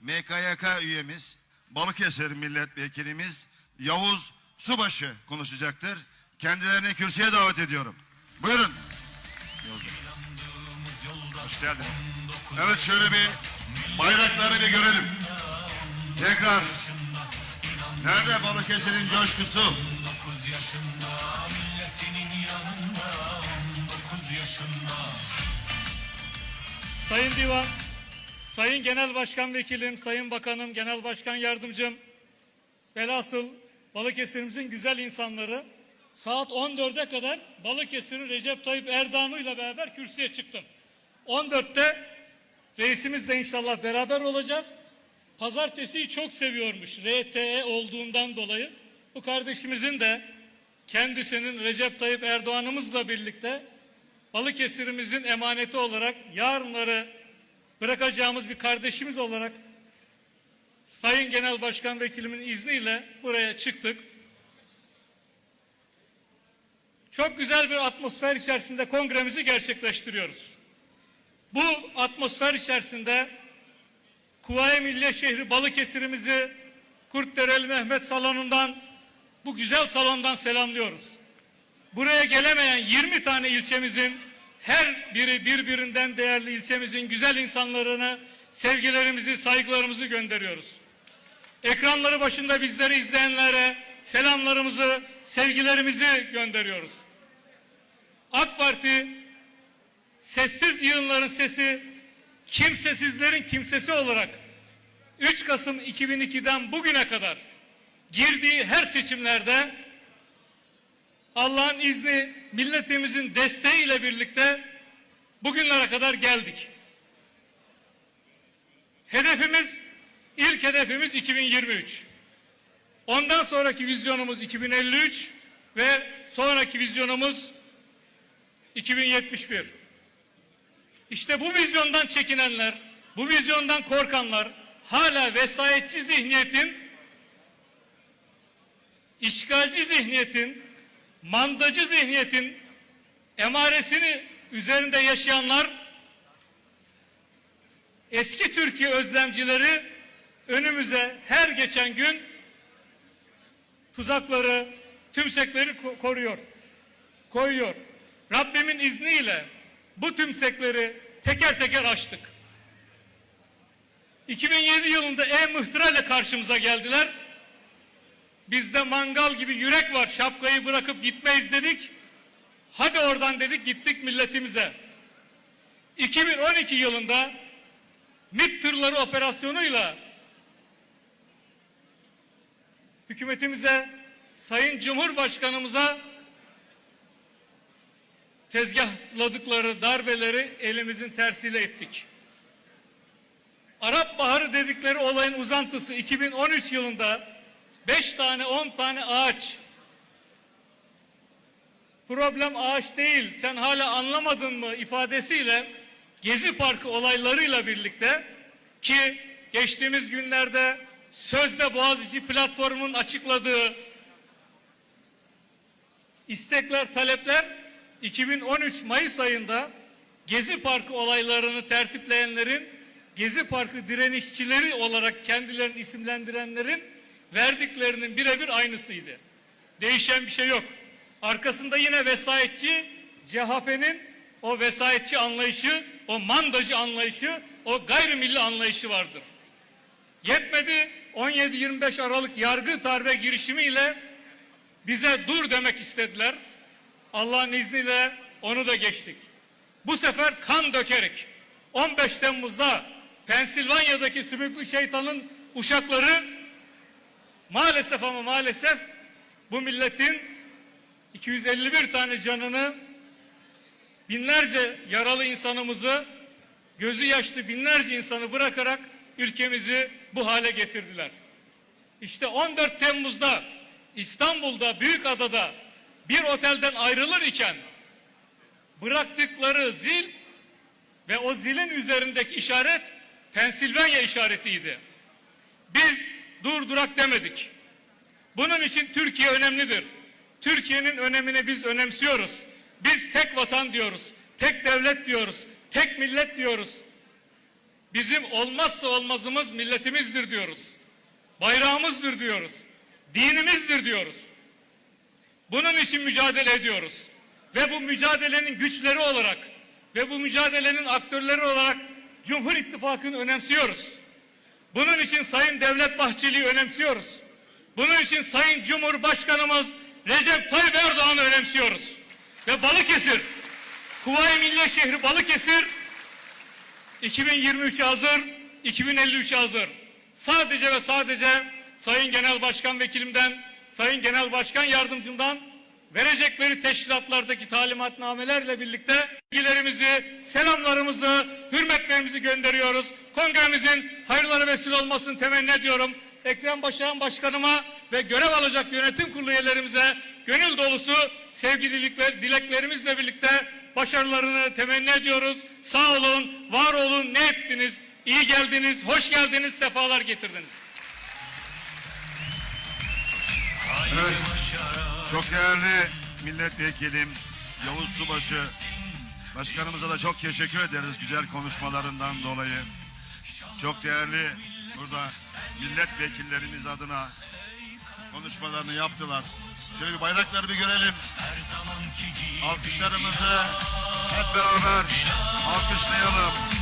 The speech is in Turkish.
MKYK üyemiz, Balıkesir milletvekilimiz Yavuz Subaşı konuşacaktır. Kendilerini kürsüye davet ediyorum. Buyurun. Hoş geldiniz. Evet şöyle bir bayrakları bir görelim. Tekrar. Nerede Balıkesir'in coşkusu? 19 yaşında milletinin yanında 19 yaşında Sayın Divan, Sayın Genel Başkan Vekilim, Sayın Bakanım, Genel Başkan Yardımcım, velhasıl Balıkesir'imizin güzel insanları saat 14'e kadar Balıkesir'in Recep Tayyip Erdoğan'ı ile beraber kürsüye çıktım. 14'te reisimizle inşallah beraber olacağız. Pazartesiyi çok seviyormuş RTE olduğundan dolayı. Bu kardeşimizin de kendisinin Recep Tayyip Erdoğan'ımızla birlikte Balıkesir'imizin emaneti olarak yarınları bırakacağımız bir kardeşimiz olarak Sayın Genel Başkan Vekilimin izniyle buraya çıktık. Çok güzel bir atmosfer içerisinde kongremizi gerçekleştiriyoruz. Bu atmosfer içerisinde Kuvayi Milliye Şehri Balıkesir'imizi Kurtdereli Mehmet Salonu'ndan bu güzel salondan selamlıyoruz. Buraya gelemeyen 20 tane ilçemizin her biri birbirinden değerli ilçemizin güzel insanlarına sevgilerimizi, saygılarımızı gönderiyoruz. Ekranları başında bizleri izleyenlere selamlarımızı, sevgilerimizi gönderiyoruz. AK Parti sessiz yığınların sesi, kimsesizlerin kimsesi olarak 3 Kasım 2002'den bugüne kadar girdiği her seçimlerde Allah'ın izni milletimizin desteğiyle birlikte bugünlere kadar geldik. Hedefimiz, ilk hedefimiz 2023. Ondan sonraki vizyonumuz 2053 ve sonraki vizyonumuz 2071. İşte bu vizyondan çekinenler, bu vizyondan korkanlar hala vesayetçi zihniyetin, işgalci zihniyetin, mandacı zihniyetin emaresini üzerinde yaşayanlar eski Türkiye özlemcileri önümüze her geçen gün tuzakları, tümsekleri ko- koruyor, koyuyor. Rabbimin izniyle bu tümsekleri teker teker açtık. 2007 yılında e-mıhtıra ile karşımıza geldiler. Bizde mangal gibi yürek var şapkayı bırakıp gitmeyiz dedik. Hadi oradan dedik gittik milletimize. 2012 yılında MİT tırları operasyonuyla hükümetimize, Sayın Cumhurbaşkanımıza tezgahladıkları darbeleri elimizin tersiyle ettik. Arap Baharı dedikleri olayın uzantısı 2013 yılında 5 tane 10 tane ağaç. Problem ağaç değil. Sen hala anlamadın mı ifadesiyle Gezi Parkı olaylarıyla birlikte ki geçtiğimiz günlerde sözde Boğaziçi platformunun açıkladığı istekler, talepler 2013 Mayıs ayında Gezi Parkı olaylarını tertipleyenlerin Gezi Parkı direnişçileri olarak kendilerini isimlendirenlerin verdiklerinin birebir aynısıydı. Değişen bir şey yok. Arkasında yine vesayetçi CHP'nin o vesayetçi anlayışı, o mandacı anlayışı, o gayrimilli anlayışı vardır. Yetmedi 17-25 Aralık yargı darbe girişimiyle bize dur demek istediler. Allah'ın izniyle onu da geçtik. Bu sefer kan dökerek 15 Temmuz'da Pensilvanya'daki sümüklü şeytanın uşakları maalesef ama maalesef bu milletin 251 tane canını binlerce yaralı insanımızı gözü yaşlı binlerce insanı bırakarak ülkemizi bu hale getirdiler. İşte 14 Temmuz'da İstanbul'da Büyükada'da bir otelden ayrılır iken bıraktıkları zil ve o zilin üzerindeki işaret Pensilvanya işaretiydi. Biz dur durak demedik. Bunun için Türkiye önemlidir. Türkiye'nin önemini biz önemsiyoruz. Biz tek vatan diyoruz, tek devlet diyoruz, tek millet diyoruz. bizim olmazsa olmazımız milletimizdir diyoruz. Bayrağımızdır diyoruz. Dinimizdir diyoruz. Bunun için mücadele ediyoruz. Ve bu mücadelenin güçleri olarak ve bu mücadelenin aktörleri olarak Cumhur İttifakı'nı önemsiyoruz. Bunun için Sayın Devlet Bahçeli'yi önemsiyoruz. Bunun için Sayın Cumhurbaşkanımız Recep Tayyip Erdoğan'ı önemsiyoruz. Ve Balıkesir, Kuvayi Milliye Şehri Balıkesir 2023'e hazır, 2053'e hazır. Sadece ve sadece Sayın Genel Başkan Vekilimden, Sayın Genel Başkan Yardımcımdan verecekleri teşkilatlardaki talimatnamelerle birlikte bilgilerimizi, selamlarımızı, hürmetlerimizi gönderiyoruz. Kongremizin hayırlara vesile olmasını temenni ediyorum. Ekrem Başaran Başkanıma ve görev alacak yönetim kurulu üyelerimize gönül dolusu sevgi dilekler- dileklerimizle birlikte başarılarını temenni ediyoruz. Sağ olun, var olun, ne ettiniz? İyi geldiniz, hoş geldiniz, sefalar getirdiniz. Evet. Çok değerli milletvekilim Yavuz Subaşı. Başkanımıza da çok teşekkür ederiz güzel konuşmalarından dolayı. Çok değerli burada milletvekillerimiz adına konuşmalarını yaptılar. Şöyle bir bayrakları bir görelim. Alkışlarımızı hep beraber alkışlayalım.